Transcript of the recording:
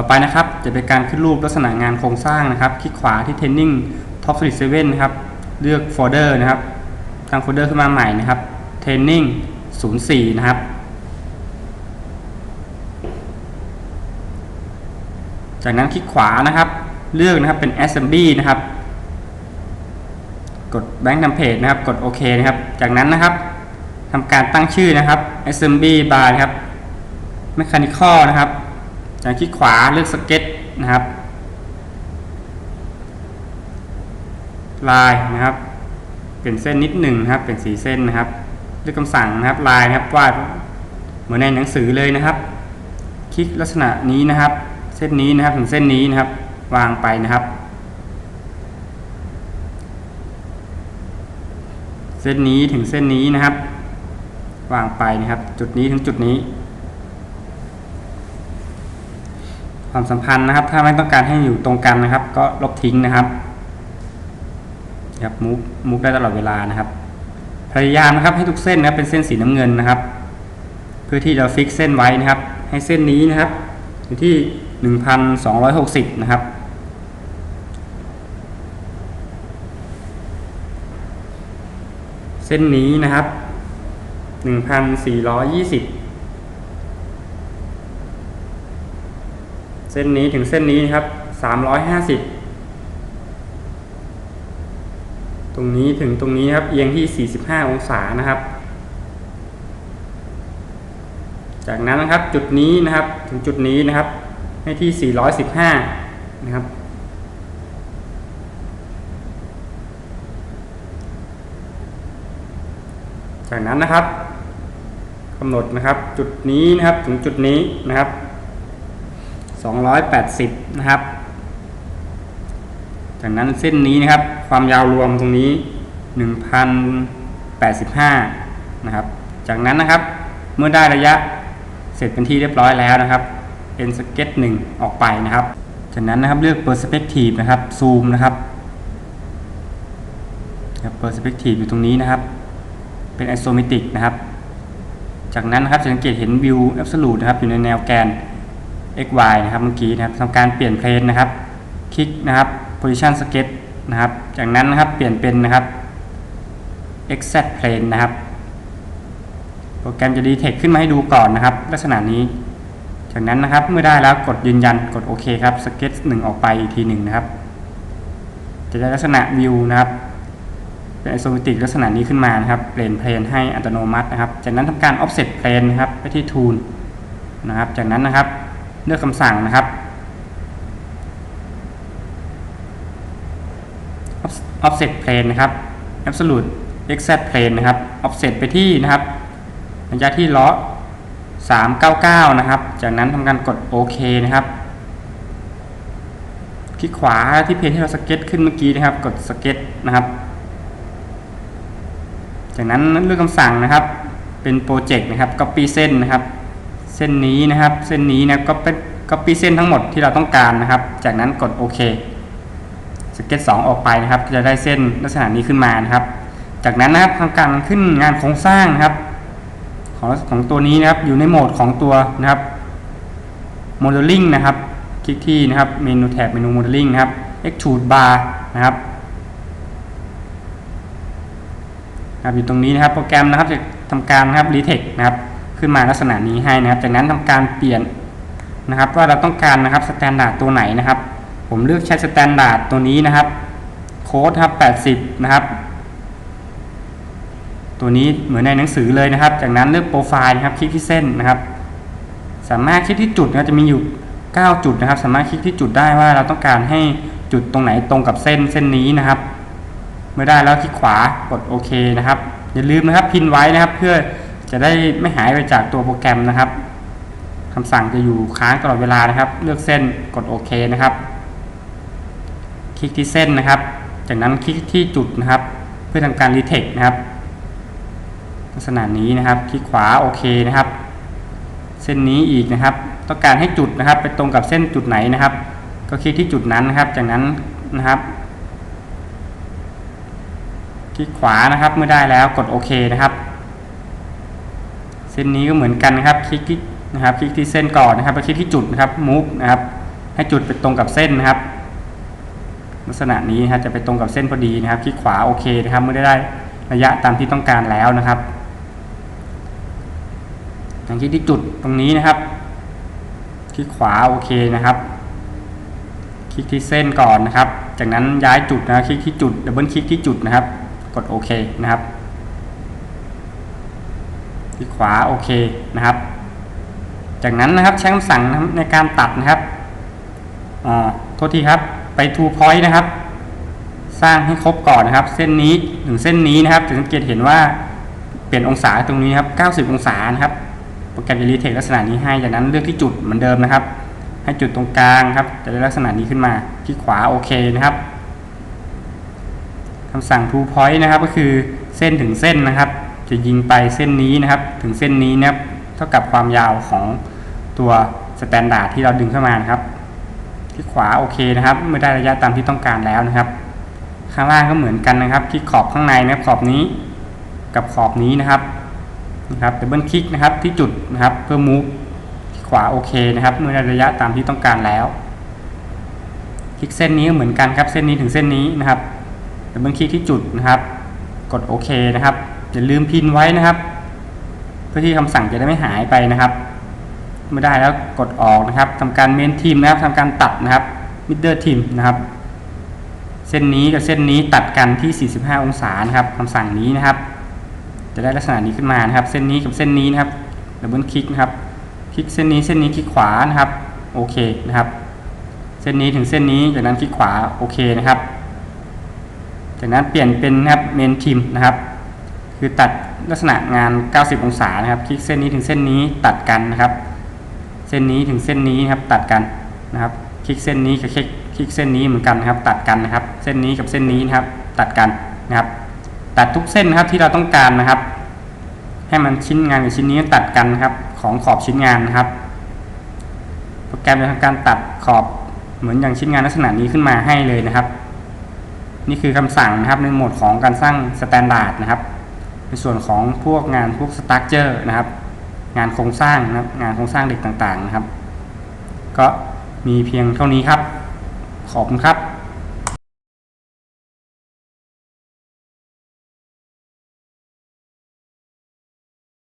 ต่อไปนะครับจะเป็นการขึ้นรูปลักษณะงานโครงสร้างนะครับ คลิกขวาที่ Training Top Solid 7นะครับ เลือกโฟลเดอร์นะครับตั้งโฟลเดอร์ขึ้นมาใหม่นะครับ Training 04 นะครับ จากนั้นคลิกขวานะครับ เลือกนะครับเป็น Assembly นะครับ กด Bank Template นะครับ กดโอเคนะครับ จากนั้นนะครับทำการตั้งชื่อนะครับ Assembly bar นะครับ Mechanical นะครับ จากคลิกขวาเลือก Sketch นะครับ ลายนะครับ เปลี่ยนเส้นนิดหนึ่งนะครับ เป็นสีเส้นนะครับเลือกคำสั่งนะครับ ลายนะครับวาดเหมือนในหนังสือเลยนะครับ คลิกลักษณะนี้นะครับ เส้นนี้นะครับถึงเส้นนี้นะครับ วางไปนะครับ เส้นนี้ถึงเส้นนี้นะครับ วางไปนะครับ จุดนี้ถึงจุดนี้ ความสัมพันธ์นะครับ ถ้าไม่ต้องการให้อยู่ตรงกันนะครับ ก็ลบทิ้งนะครับครับมูฟมูฟได้ตลอดเวลานะครับ พยายามนะครับให้ทุกเส้นนะครับเป็นเส้นสีน้ำเงินนะครับ เพื่อที่เราฟิกเส้นไว้นะครับ ให้เส้นนี้นะครับอยู่ที่ 1,260 นะครับเส้นนี้นะครับ 1,420 เส้นนี้ถึงเส้นนี้นะครับ350ตรงนี้ถึงตรงนี้ครับเอียงที่ 45 องศานะครับ จากนั้นนะครับจุดนี้นะครับถึงจุดนี้นะครับ ให้ที่ 415 นะครับ จากนั้นนะครับกำหนดนะครับจุดนี้นะครับถึงจุดนี้นะครับ 280 นะครับ จากนั้นเส้นนี้นะครับ ความยาวรวมตรงนี้ 1,085 นะครับ จากนั้นนะครับ เมื่อได้ระยะเสร็จเป็นที่เรียบร้อยแล้วนะครับ เป็นสเก็ตหนึ่งออกไปนะครับ จากนั้นนะครับเลือก perspective นะครับ ซูมนะครับครับ perspective อยู่ตรงนี้นะครับ เป็น isometric นะครับ จากนั้นนะครับจะสังเกตเห็น view absolute นะครับ อยู่ในแนวแกน x y นะครับเมื่อกี้นะครับทำการเปลี่ยนเพลนนะครับ คลิกนะครับ position sketch นะครับ จากนั้นนะครับเปลี่ยนเป็นนะครับ exact plane นะครับ โปรแกรมจะดีเทคขึ้นมาให้ดูก่อนนะครับ ลักษณะนี้ จากนั้นนะครับเมื่อได้แล้วกดยืนยันกดโอเคครับสเก็ตหนึ่งออกไปอีกทีหนึ่งนะครับ จะได้ลักษณะวิวนะครับเป็นไอโซเมตริกลักษณะนี้ขึ้นมานะครับ เปลี่ยนเพลนให้อัตโนมัตินะครับ จากนั้นทำการ offset plane นะครับไปที่ tool นะครับ จากนั้นนะครับ เลือกคำสั่งนะครับ offset plane นะครับ absolute exact plane นะครับ offset ไปที่นะครับระยะที่ล้อ399 นะครับ จากนั้นทำการกดโอเคนะครับ คลิกขวาที่เพจที่เราสเก็ตขึ้นเมื่อกี้นะครับ กดสเก็ตนะครับ จากนั้นเลือกคำสั่งนะครับ เป็นโปรเจกต์นะครับ copy เส้นนะครับ เส้นนี้นะครับ เส้นนี้นะครับก็เป็น copy เส้นทั้งหมดที่เราต้องการนะครับ จากนั้นกดโอเคสเก็ต2ออกไปนะครับ จะได้เส้นลักษณะนี้ขึ้นมานะครับ จากนั้นนะครับทำการขึ้นงานโครงสร้างนะครับ ของของตัวนี้นะครับอยู่ในโหมดของตัวนะครับ modeling นะครับ คลิกที่นะครับเมนูแท็บเมนู modeling นะครับ extrude bar นะครับนะครับอยู่ตรงนี้นะครับโปรแกรมนะครับจะทำการนะครับ retake นะครับ ขึ้นมาลักษณะนี้ให้นะครับ จากนั้นทำการเปลี่ยนนะครับว่าเราต้องการนะครับสแตนดาร์ดตัวไหนนะครับ ผมเลือกใช้สแตนดาร์ดตัวนี้นะครับโค้ดครับ 80 นะครับ ตัวนี้เหมือนในหนังสือเลยนะครับ จากนั้นเลือกโปรไฟล์นะครับ คลิกที่เส้นนะครับ สามารถคลิกที่จุดนะจะมีอยู่ 9 จุดนะครับ สามารถคลิกที่จุดได้ว่าเราต้องการให้จุดตรงไหนตรงกับเส้นเส้นนี้นะครับ เมื่อได้แล้วคลิกขวากดโอเคนะครับ อย่าลืมนะครับพินไว้นะครับเพื่อ จะได้ไม่หายไปจากตัวโปรแกรมนะครับคำสั่งจะอยู่ค้างตลอดเวลานะครับ เลือกเส้นกดโอเคนะครับ คลิกที่เส้นนะครับ จากนั้นคลิกที่จุดนะครับ เพื่อทำการรีเทคนะครับลักษณะนี้นะครับ คลิกขวาโอเคนะครับ เส้นนี้อีกนะครับ ต้องการให้จุดนะครับ ไปตรงกับเส้นจุดไหนนะครับ ก็คลิกที่จุดนั้นนะครับ จากนั้นนะครับคลิกขวานะครับเมื่อได้แล้วกดโอเคนะครับ ส้นนี้ก็เหมือนกันนะครับ คลิกที่นะครับ คลิกที่เส้นก่อนนะครับไปคลิกที่จุดนะครับ move นะครับ ให้จุดไปตรงกับเส้นนะครับ ลักษณะนี้นะครับจะไปตรงกับเส้นพอดีนะครับ คลิกขวาโอเคนะครับ เมื่อได้ระยะตามที่ต้องการแล้วนะครับอย่างที่ที่จุดตรงนี้นะครับ คลิกขวาโอเคนะครับ คลิกที่เส้นก่อนนะครับ จากนั้นย้ายจุดนะคลิกที่จุดดับเบิลคลิกที่จุดนะครับ กดโอเคนะครับ คลิกขวาโอเคนะครับ จากนั้นนะครับใช้คำสั่งในการตัดนะครับอ่าโทษทีครับไป to point นะครับ สร้างให้ครบก่อนนะครับ เส้นนี้ถึงเส้นนี้นะครับจะสังเกตเห็นว่าเปลี่ยนองศาตรงนี้ครับ 90 องศานะครับโปรแกรมจะรีเทคลักษณะนี้ให้จากนั้นเลือกที่จุดเหมือนเดิมนะครับ ให้จุดตรงกลางครับ จะได้ลักษณะนี้ขึ้นมาที่ขวาโอเคนะครับคำสั่ง to point นะครับก็คือเส้นถึงเส้นนะครับ จะยิงไปเส้นนี้นะครับ ถึงเส้นนี้นะครับเท่ากับความยาวของตัวสแตนดาร์ดที่เราดึงเข้ามานะครับ ที่ขวาโอเคนะครับ เมื่อได้ระยะตามที่ต้องการแล้วนะครับ ข้างล่างก็เหมือนกันนะครับ คลิกขอบข้างในนะครับขอบนี้กับขอบนี้นะครับนะครับดับเบิลคลิกนะครับที่จุดนะครับเพื่อมูฟที่ขวาโอเคนะครับ เมื่อได้ระยะตามที่ต้องการแล้ว คลิกเส้นนี้เหมือนกันครับเส้นนี้ถึงเส้นนี้นะครับดับเบิลคลิกที่จุดนะครับ กดโอเคนะครับ อย่าลืมพินไว้นะครับ เพื่อที่คำสั่งจะได้ไม่หายไปนะครับเมื่อได้แล้วกดออกนะครับทำการเมนทีมนะครับทำการตัดนะครับมิดเดิลทีมนะครับ เส้นนี้กับเส้นนี้ตัดกันที่ 45 องศานะครับคำสั่งนี้นะครับ จะได้ลักษณะนี้ขึ้นมานะครับ เส้นนี้กับเส้นนี้นะครับดับเบิลคลิกนะครับ คลิกเส้นนี้เส้นนี้คลิกขวานะครับ โอเคนะครับ เส้นนี้ถึงเส้นนี้จากนั้นคลิกขวาโอเคนะครับ จากนั้นเปลี่ยนเป็นนะครับเมนทีมนะครับ คือตัดลักษณะงาน 90 องศานะครับ คลิกเส้นนี้ถึงเส้นนี้ตัดกันนะครับ เส้นนี้ถึงเส้นนี้ครับตัดกันนะครับ คลิกเส้นนี้กับคลิกคลิกเส้นนี้เหมือนกันนะครับ ตัดกันนะครับ เส้นนี้กับเส้นนี้นะครับ ตัดกันนะครับ ตัดทุกเส้นนะครับที่เราต้องการนะครับ ให้มันชิ้นงานกับชิ้นนี้ตัดกันครับ ของขอบชิ้นงานนะครับ โปรแกรมจะทำการตัดขอบเหมือนอย่างชิ้นงานลักษณะนี้ขึ้นมาให้เลยนะครับ นี่คือคำสั่งนะครับในโหมดของการสร้างสแตนดาร์ดนะครับ ในส่วนของพวกงานพวกสตั๊กเจอร์นะครับ งานโครงสร้างนะครับงานโครงสร้างเด็กต่างๆนะครับ ก็มีเพียงเท่านี้ครับ ขอบคุณครับ